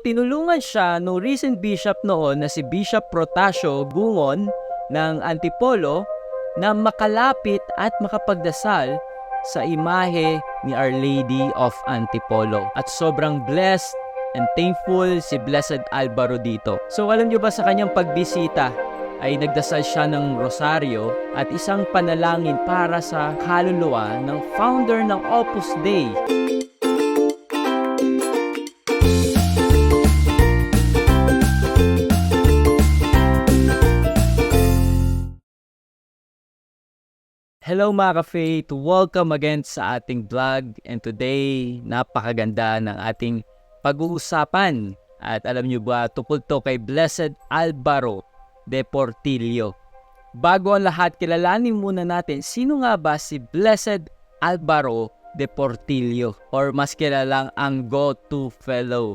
Tinulungan siya ng recent bishop noon na si Bishop Protasio Bungon ng Antipolo na makalapit at makapagdasal sa imahe ni Our Lady of Antipolo. At sobrang blessed and thankful si Blessed Alvaro dito. So alam niyo ba sa kanyang pagbisita ay nagdasal siya ng rosaryo at isang panalangin para sa kaluluwa ng founder ng Opus Dei. Hello mga ka-faith! Welcome again sa ating vlog and today napakaganda ng ating pag-uusapan at alam niyo ba tungkol to kay Blessed Alvaro de Portillo. Bago ang lahat, kilalanin muna natin sino nga ba si Blessed Alvaro de Portillo or mas kilalang ang go-to fellow.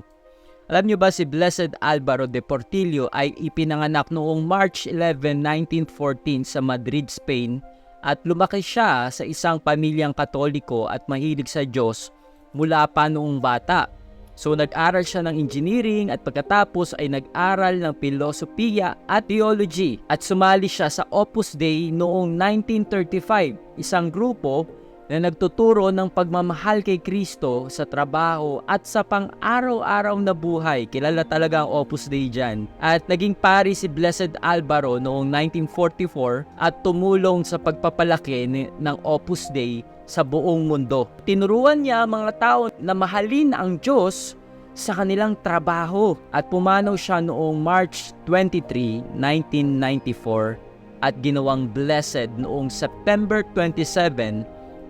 Alam niyo ba si Blessed Alvaro de Portillo ay ipinanganak noong March 11, 1914 sa Madrid, Spain at lumaki siya sa isang pamilyang katoliko at mahilig sa Diyos mula pa noong bata. So nag-aral siya ng engineering at pagkatapos ay nag-aral ng filosofiya at theology at sumali siya sa Opus Dei noong 1935, isang grupo na nagtuturo ng pagmamahal kay Kristo sa trabaho at sa pang-araw-araw na buhay. Kilala talaga ang Opus Dei dyan. At naging pari si Blessed Alvaro noong 1944 at tumulong sa pagpapalaki ng Opus Dei sa buong mundo. Tinuruan niya ang mga tao na mahalin ang Diyos sa kanilang trabaho at pumanaw siya noong March 23, 1994 at ginawang blessed noong September 27,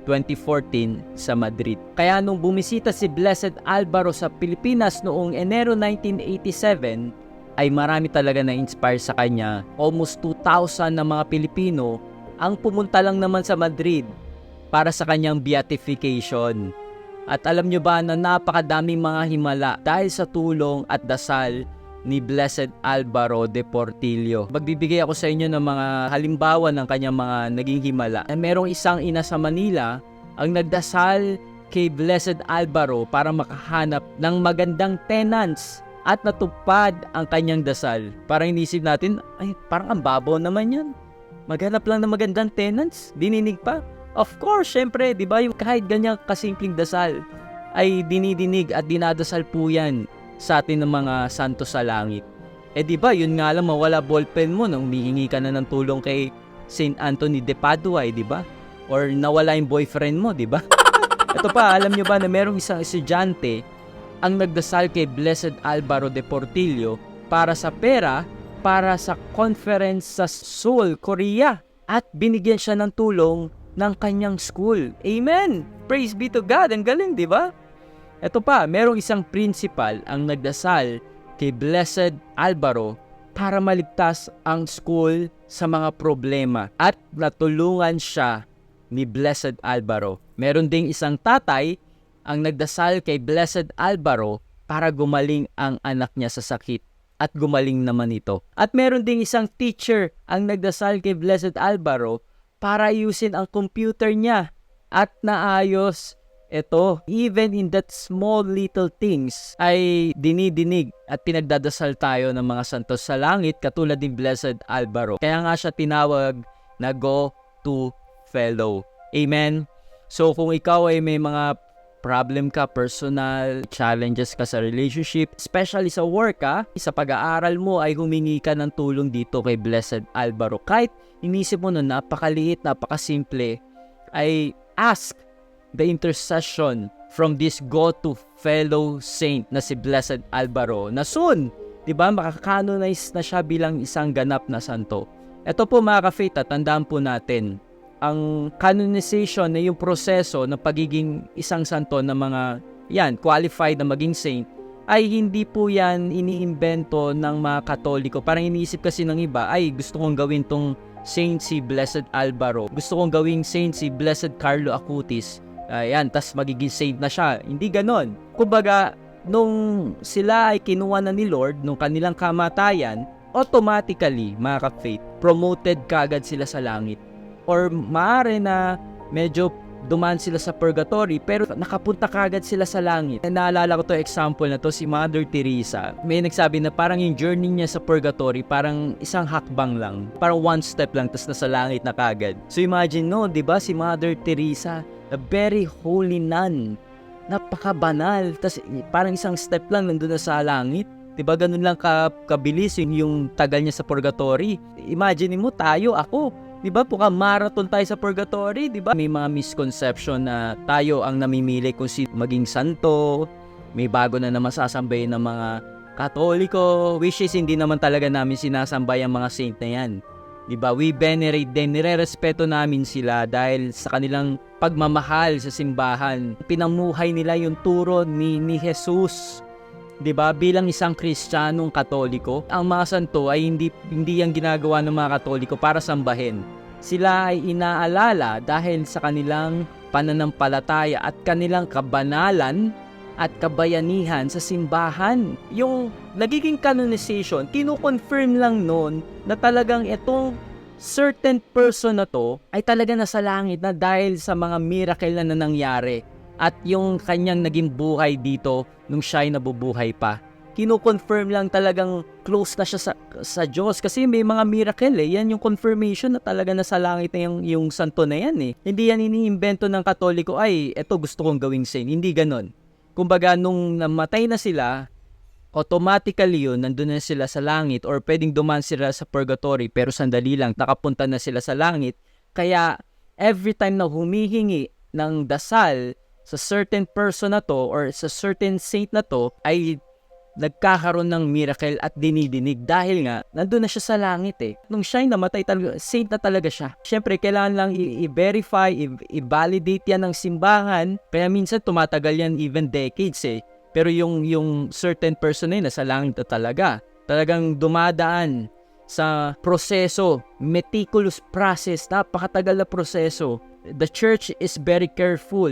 2014 sa Madrid. Kaya nung bumisita si Blessed Alvaro sa Pilipinas noong Enero 1987, ay marami talaga na inspire sa kanya. Almost 2,000 na mga Pilipino ang pumunta lang naman sa Madrid para sa kanyang beatification. At alam nyo ba na napakadaming mga himala dahil sa tulong at dasal ni Blessed Alvaro de Portillo. Magbibigay ako sa inyo ng mga halimbawa ng kanyang mga naging himala. Eh, merong isang ina sa Manila ang nagdasal kay Blessed Alvaro para makahanap ng magandang tenants at natupad ang kanyang dasal. Parang inisip natin, ay parang ang babaw naman yan. Maghanap lang ng magandang tenants, dininig pa. Of course, syempre, di ba, kahit ganyang kasimpleng dasal ay dinidinig at dinadasal po yan sa atin ng mga santo sa langit. Eh di ba, yun nga lang mawala ballpen mo nung humihingi ka na ng tulong kay St. Anthony de Padua, eh, di ba? Or nawala yung boyfriend mo, di ba? Ito pa, alam nyo ba na merong isang estudyante ang nagdasal kay Blessed Alvaro de Portillo para sa pera para sa conference sa Seoul, Korea. At binigyan siya ng tulong ng kanyang school. Amen! Praise be to God! Ang galing, di ba? Ito pa, merong isang principal ang nagdasal kay Blessed Alvaro para maligtas ang school sa mga problema at natulungan siya ni Blessed Alvaro. Meron ding isang tatay ang nagdasal kay Blessed Alvaro para gumaling ang anak niya sa sakit at gumaling naman ito. At meron ding isang teacher ang nagdasal kay Blessed Alvaro para ayusin ang computer niya at naayos ito, even in that small little things, ay dinidinig at pinagdadasal tayo ng mga santos sa langit katulad ni Blessed Alvaro. Kaya nga siya tinawag na go-to fellow. Amen? So kung ikaw ay may mga problem ka, personal, challenges ka sa relationship, especially sa work ka, sa pag-aaral mo ay humingi ka ng tulong dito kay Blessed Alvaro. Kahit inisip mo na napakaliit, napakasimple, ay ask the intercession from this go-to fellow saint na si Blessed Alvaro na soon, di ba, makakanonize na siya bilang isang ganap na santo. Ito po mga ka-faith, tandaan po natin, ang canonization na yung proseso ng pagiging isang santo ng mga yan, qualified na maging saint, ay hindi po yan iniimbento ng mga katoliko. Parang iniisip kasi ng iba, ay gusto kong gawin tong Saint si Blessed Alvaro. Gusto kong gawing Saint si Blessed Carlo Acutis. Ayan, tas magiging saint na siya. Hindi ganon. Kumbaga, nung sila ay kinuha na ni Lord, nung kanilang kamatayan, automatically, mga ka-faith, promoted kagad sila sa langit. Or maaari na medyo dumaan sila sa purgatory pero nakapunta kagad sila sa langit. Naalala ko to example na to si Mother Teresa. May nagsabi na parang yung journey niya sa purgatory parang isang hakbang lang. Parang one step lang tapos nasa langit na kagad. So imagine no, 'di ba si Mother Teresa, a very holy nun. Napakabanal. Tapos parang isang step lang nandun na sa langit. 'Di ba ganun lang ka kabilis yung, yung tagal niya sa purgatory. Imagine mo tayo, ako, 'di ba? Puka marathon tayo sa purgatory, 'di ba? May mga misconception na tayo ang namimili kung si maging santo. May bago na na masasambay ng mga Katoliko, which is hindi naman talaga namin sinasambay ang mga saint na yan. 'Di ba? We venerate them, nirerespeto namin sila dahil sa kanilang pagmamahal sa simbahan. Pinamuhay nila yung turo ni ni Jesus. 'Di ba? Bilang isang Kristiyanong Katoliko, ang mga santo ay hindi hindi yang ginagawa ng mga Katoliko para sambahin. Sila ay inaalala dahil sa kanilang pananampalataya at kanilang kabanalan at kabayanihan sa simbahan. Yung nagiging canonization, kino-confirm lang noon na talagang itong certain person na to ay talaga nasa langit na dahil sa mga miracle na nangyari at yung kanyang naging buhay dito nung siya ay nabubuhay pa. Kino-confirm lang talagang close na siya sa, sa Diyos kasi may mga miracle eh. Yan yung confirmation na talaga nasa langit na yung, yung santo na yan eh. Hindi yan iniimbento ng katoliko, ay eto gusto kong gawing saint. Hindi ganon. Kumbaga nung namatay na sila, automatically yun, nandun na sila sa langit or pwedeng duman sila sa purgatory pero sandali lang, nakapunta na sila sa langit. Kaya every time na humihingi ng dasal sa certain person na to or sa certain saint na to ay nagkakaroon ng miracle at dinidinig dahil nga nandun na siya sa langit eh. Nung siya ay namatay talaga, saint na talaga siya. Siyempre, kailangan lang i-verify, i- i-validate yan ng simbahan. Kaya minsan tumatagal yan even decades eh. Pero yung, yung certain person na yun, nasa langit na talaga. Talagang dumadaan sa proseso, meticulous process, napakatagal na proseso. The church is very careful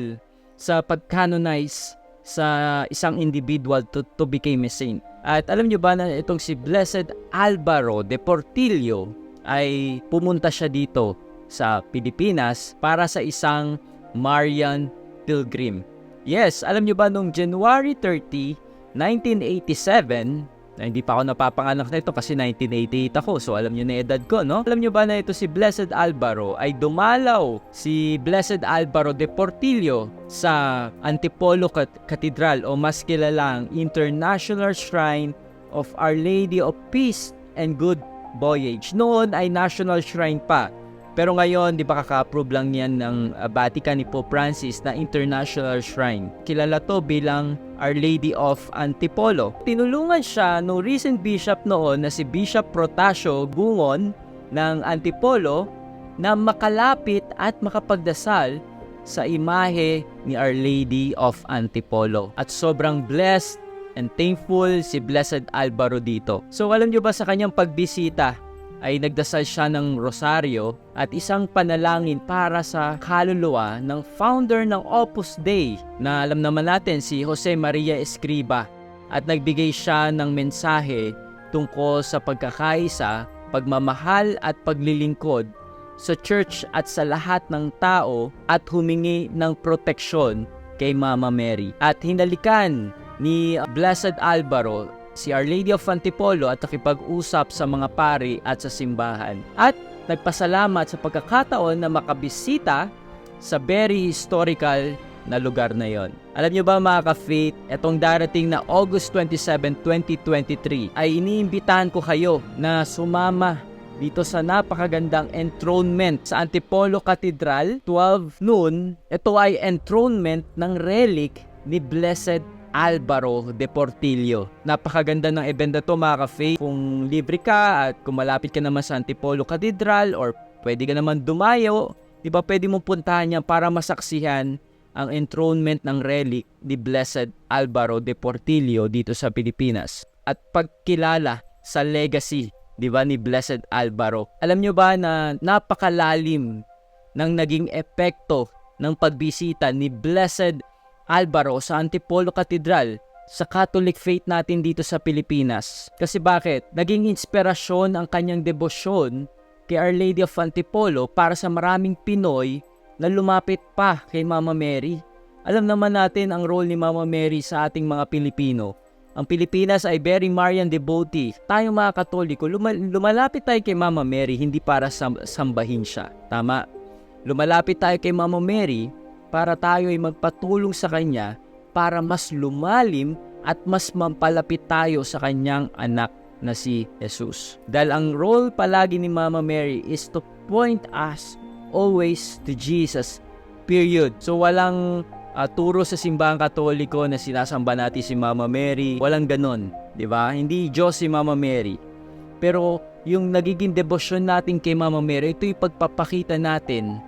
sa pag-canonize sa isang individual to, to become a saint. At alam nyo ba na itong si Blessed Alvaro de Portillo ay pumunta siya dito sa Pilipinas para sa isang Marian Pilgrim. Yes, alam nyo ba nung January 30, 1987, na hindi pa ako napapanganak na ito kasi 1988 ako so alam nyo na edad ko no? Alam nyo ba na ito si Blessed Alvaro ay dumalaw si Blessed Alvaro de Portillo sa Antipolo Cathedral o mas kilalang International Shrine of Our Lady of Peace and Good Voyage. Noon ay National Shrine pa pero ngayon, di ba kaka-approve lang yan ng uh, Vatican ni Pope Francis na International Shrine. Kilala to bilang Our Lady of Antipolo. Tinulungan siya ng recent bishop noon na si Bishop Protasio Gungon ng Antipolo na makalapit at makapagdasal sa imahe ni Our Lady of Antipolo. At sobrang blessed and thankful si Blessed Alvaro dito. So alam nyo ba sa kanyang pagbisita ay nagdasal siya ng rosaryo at isang panalangin para sa kaluluwa ng founder ng Opus Dei na alam naman natin si Jose Maria Escriba at nagbigay siya ng mensahe tungkol sa pagkakaisa, pagmamahal at paglilingkod sa church at sa lahat ng tao at humingi ng proteksyon kay Mama Mary. At hinalikan ni Blessed Alvaro si Our Lady of Antipolo at nakipag-usap sa mga pari at sa simbahan. At nagpasalamat sa pagkakataon na makabisita sa very historical na lugar na yon. Alam nyo ba mga ka-faith, itong darating na August 27, 2023 ay iniimbitahan ko kayo na sumama dito sa napakagandang enthronement sa Antipolo Cathedral, 12 noon. Ito ay enthronement ng relic ni Blessed Alvaro de Portillo. Napakaganda ng event na to mga ka-faith. Kung libre ka at kung malapit ka naman sa Antipolo Cathedral or pwede ka naman dumayo, di ba pwede mong puntahan yan para masaksihan ang enthronement ng relic ni Blessed Alvaro de Portillo dito sa Pilipinas. At pagkilala sa legacy, di ba, ni Blessed Alvaro. Alam nyo ba na napakalalim ng naging epekto ng pagbisita ni Blessed Alvaro sa Antipolo Cathedral sa Catholic faith natin dito sa Pilipinas. Kasi bakit? Naging inspirasyon ang kanyang debosyon kay Our Lady of Antipolo para sa maraming Pinoy na lumapit pa kay Mama Mary. Alam naman natin ang role ni Mama Mary sa ating mga Pilipino. Ang Pilipinas ay very Marian devotee. Tayo mga Katoliko, luma- lumalapit tayo kay Mama Mary hindi para sam- sambahin siya. Tama? Lumalapit tayo kay Mama Mary para tayo ay magpatulong sa Kanya para mas lumalim at mas mampalapit tayo sa Kanyang anak na si Jesus. Dahil ang role palagi ni Mama Mary is to point us always to Jesus. Period. So walang uh, turo sa simbahang katoliko na sinasamba natin si Mama Mary. Walang ganon. 'di ba? Hindi Diyos si Mama Mary. Pero yung nagiging debosyon natin kay Mama Mary, ito yung pagpapakita natin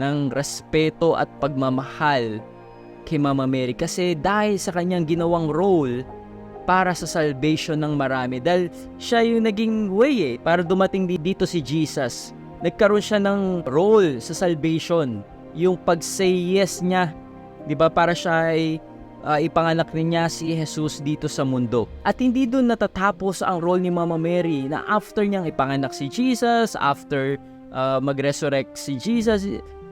ng respeto at pagmamahal kay Mama Mary. Kasi dahil sa kanyang ginawang role para sa salvation ng marami. Dahil siya yung naging way eh, para dumating di- dito si Jesus. Nagkaroon siya ng role sa salvation. Yung pag-say yes niya, di ba, para siya ay ah, ipanganak niya si Jesus dito sa mundo. At hindi doon natatapos ang role ni Mama Mary na after niyang ipanganak si Jesus, after ah, mag-resurrect si Jesus,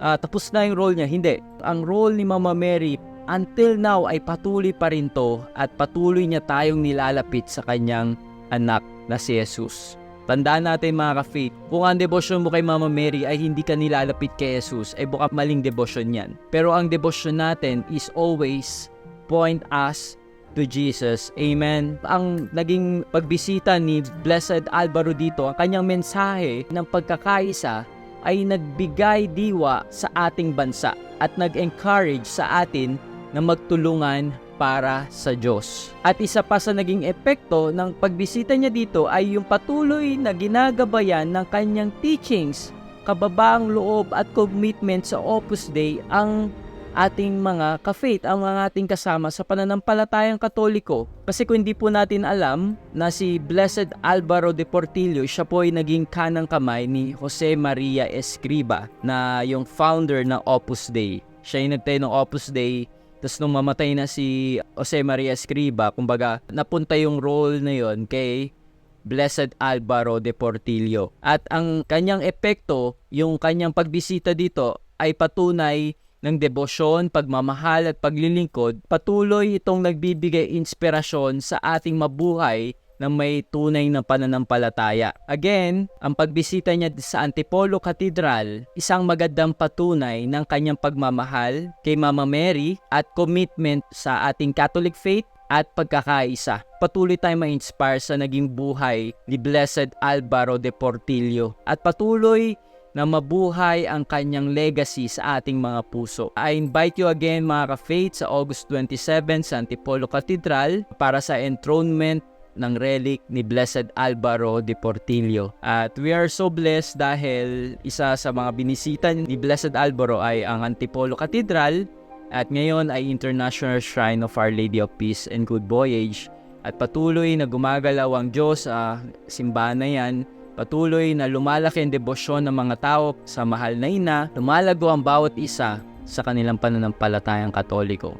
ah, tapos na yung role niya. Hindi. Ang role ni Mama Mary until now ay patuloy pa rin to at patuloy niya tayong nilalapit sa kanyang anak na si Jesus. Tandaan natin mga ka-faith, kung ang debosyon mo kay Mama Mary ay hindi ka nilalapit kay Jesus, ay baka maling debosyon yan. Pero ang debosyon natin is always point us to Jesus. Amen. Ang naging pagbisita ni Blessed Alvaro dito, ang kanyang mensahe ng pagkakaisa ay nagbigay diwa sa ating bansa at nag-encourage sa atin na magtulungan para sa Diyos. At isa pa sa naging epekto ng pagbisita niya dito ay yung patuloy na ginagabayan ng kanyang teachings, kababaang loob at commitment sa Opus Dei ang ating mga ka-faith, ang mga ating kasama sa pananampalatayang katoliko. Kasi kung hindi po natin alam na si Blessed Alvaro de Portillo, siya po ay naging kanang kamay ni Jose Maria Escriba na yung founder ng Opus Dei. Siya yung nagtayo ng Opus Dei tapos nung mamatay na si Jose Maria Escriba, kumbaga napunta yung role na yon kay Blessed Alvaro de Portillo. At ang kanyang epekto, yung kanyang pagbisita dito ay patunay ng debosyon, pagmamahal at paglilingkod, patuloy itong nagbibigay inspirasyon sa ating mabuhay na may tunay na pananampalataya. Again, ang pagbisita niya sa Antipolo Cathedral, isang magandang patunay ng kanyang pagmamahal kay Mama Mary at commitment sa ating Catholic faith at pagkakaisa. Patuloy tayong ma-inspire sa naging buhay ni Blessed Alvaro de Portillo at patuloy na mabuhay ang kanyang legacy sa ating mga puso. I invite you again mga ka-faith sa August 27 sa Antipolo Cathedral para sa enthronement ng relic ni Blessed Alvaro de Portillo. At we are so blessed dahil isa sa mga binisita ni Blessed Alvaro ay ang Antipolo Cathedral at ngayon ay International Shrine of Our Lady of Peace and Good Voyage. At patuloy na gumagalaw ang Diyos sa simbahan na yan Patuloy na lumalaki ang debosyon ng mga tao sa mahal na ina, lumalago ang bawat isa sa kanilang pananampalatayang katoliko.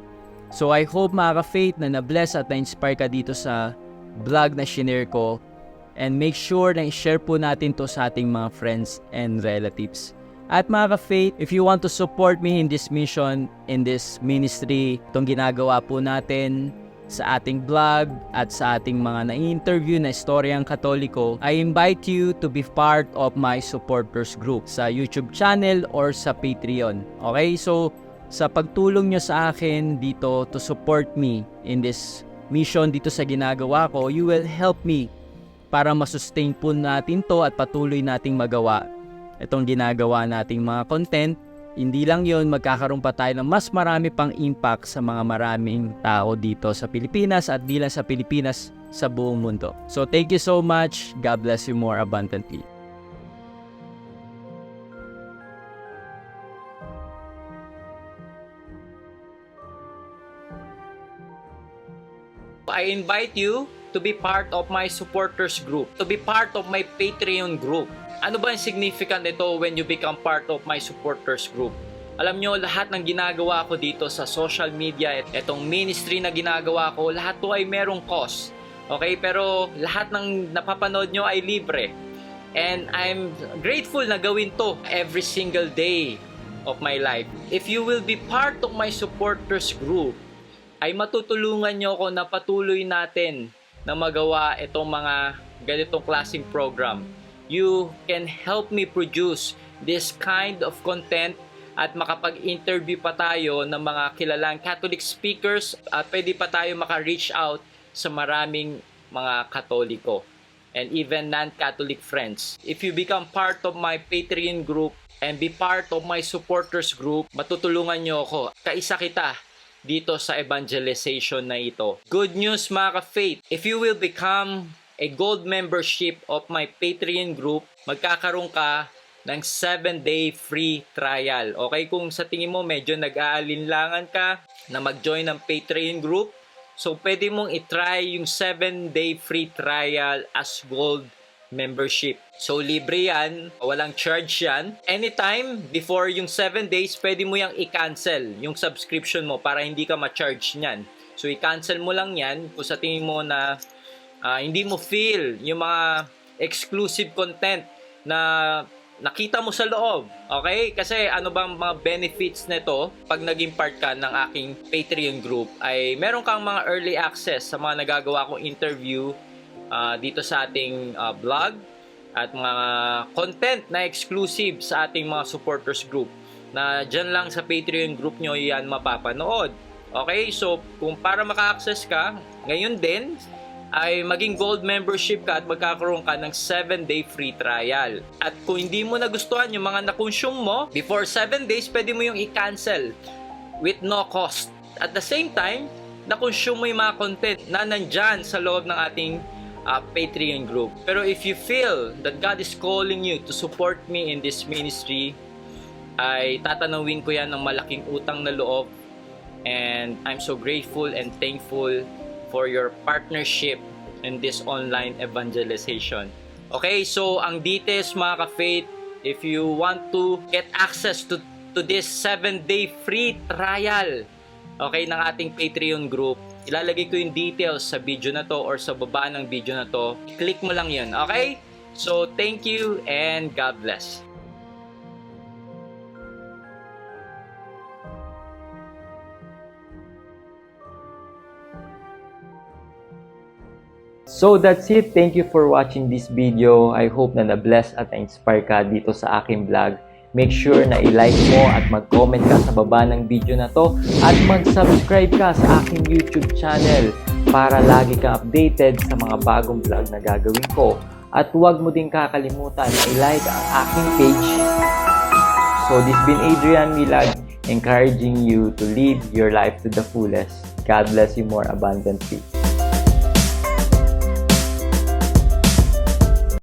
So I hope mga ka-faith na na-bless at na-inspire ka dito sa vlog na shinare ko and make sure na i-share po natin to sa ating mga friends and relatives. At mga ka-faith, if you want to support me in this mission, in this ministry, itong ginagawa po natin, sa ating vlog at sa ating mga na-interview na istoryang katoliko, I invite you to be part of my supporters group sa YouTube channel or sa Patreon. Okay? So, sa pagtulong nyo sa akin dito to support me in this mission dito sa ginagawa ko, you will help me para masustain po natin to at patuloy nating magawa itong ginagawa nating mga content hindi lang yon magkakaroon pa tayo ng mas marami pang impact sa mga maraming tao dito sa Pilipinas at di lang sa Pilipinas sa buong mundo. So thank you so much. God bless you more abundantly. I invite you to be part of my supporters group, to be part of my Patreon group. Ano ba ang significant nito when you become part of my supporters group? Alam nyo, lahat ng ginagawa ko dito sa social media, itong ministry na ginagawa ko, lahat to ay merong cost. Okay? Pero lahat ng napapanood nyo ay libre. And I'm grateful na gawin to every single day of my life. If you will be part of my supporters group, ay matutulungan nyo ako na patuloy natin na magawa itong mga ganitong klaseng program. You can help me produce this kind of content at makapag-interview pa tayo ng mga kilalang Catholic speakers at pwede pa tayo maka-reach out sa maraming mga Katoliko and even non-Catholic friends. If you become part of my Patreon group and be part of my supporters group, matutulungan nyo ako. Kaisa kita dito sa evangelization na ito. Good news mga ka-faith, if you will become a gold membership of my Patreon group, magkakaroon ka ng 7-day free trial. Okay, kung sa tingin mo medyo nag-aalinlangan ka na mag-join ng Patreon group, so pwede mong itry yung 7-day free trial as gold membership. So libre yan, walang charge yan. Anytime before yung 7 days, pwede mo yang i-cancel yung subscription mo para hindi ka ma-charge niyan. So i-cancel mo lang yan kung sa tingin mo na ah, hindi mo feel yung mga exclusive content na nakita mo sa loob. Okay? Kasi ano bang mga benefits nito pag naging part ka ng aking Patreon group ay meron kang mga early access sa mga nagagawa kong interview ah, dito sa ating ah, blog at mga content na exclusive sa ating mga supporters group na dyan lang sa Patreon group nyo yan mapapanood. Okay, so kung para maka-access ka, ngayon din ay maging gold membership ka at magkakaroon ka ng 7-day free trial. At kung hindi mo nagustuhan yung mga na-consume mo, before 7 days, pwede mo yung i-cancel with no cost. At the same time, na-consume mo yung mga content na nandyan sa loob ng ating uh, Patreon group. Pero if you feel that God is calling you to support me in this ministry, ay tatanawin ko yan ng malaking utang na loob and I'm so grateful and thankful for your partnership in this online evangelization. Okay, so ang details mga ka-faith, if you want to get access to to this 7-day free trial, okay, ng ating Patreon group, ilalagay ko yung details sa video na to or sa baba ng video na to. Click mo lang yun, okay? So, thank you and God bless. So that's it. Thank you for watching this video. I hope na na-bless at na-inspire ka dito sa aking vlog. Make sure na i-like mo at mag-comment ka sa baba ng video na to at mag-subscribe ka sa aking YouTube channel para lagi ka updated sa mga bagong vlog na gagawin ko. At huwag mo din kakalimutan na i-like ang aking page. So this been Adrian Milag encouraging you to live your life to the fullest. God bless you more abundantly.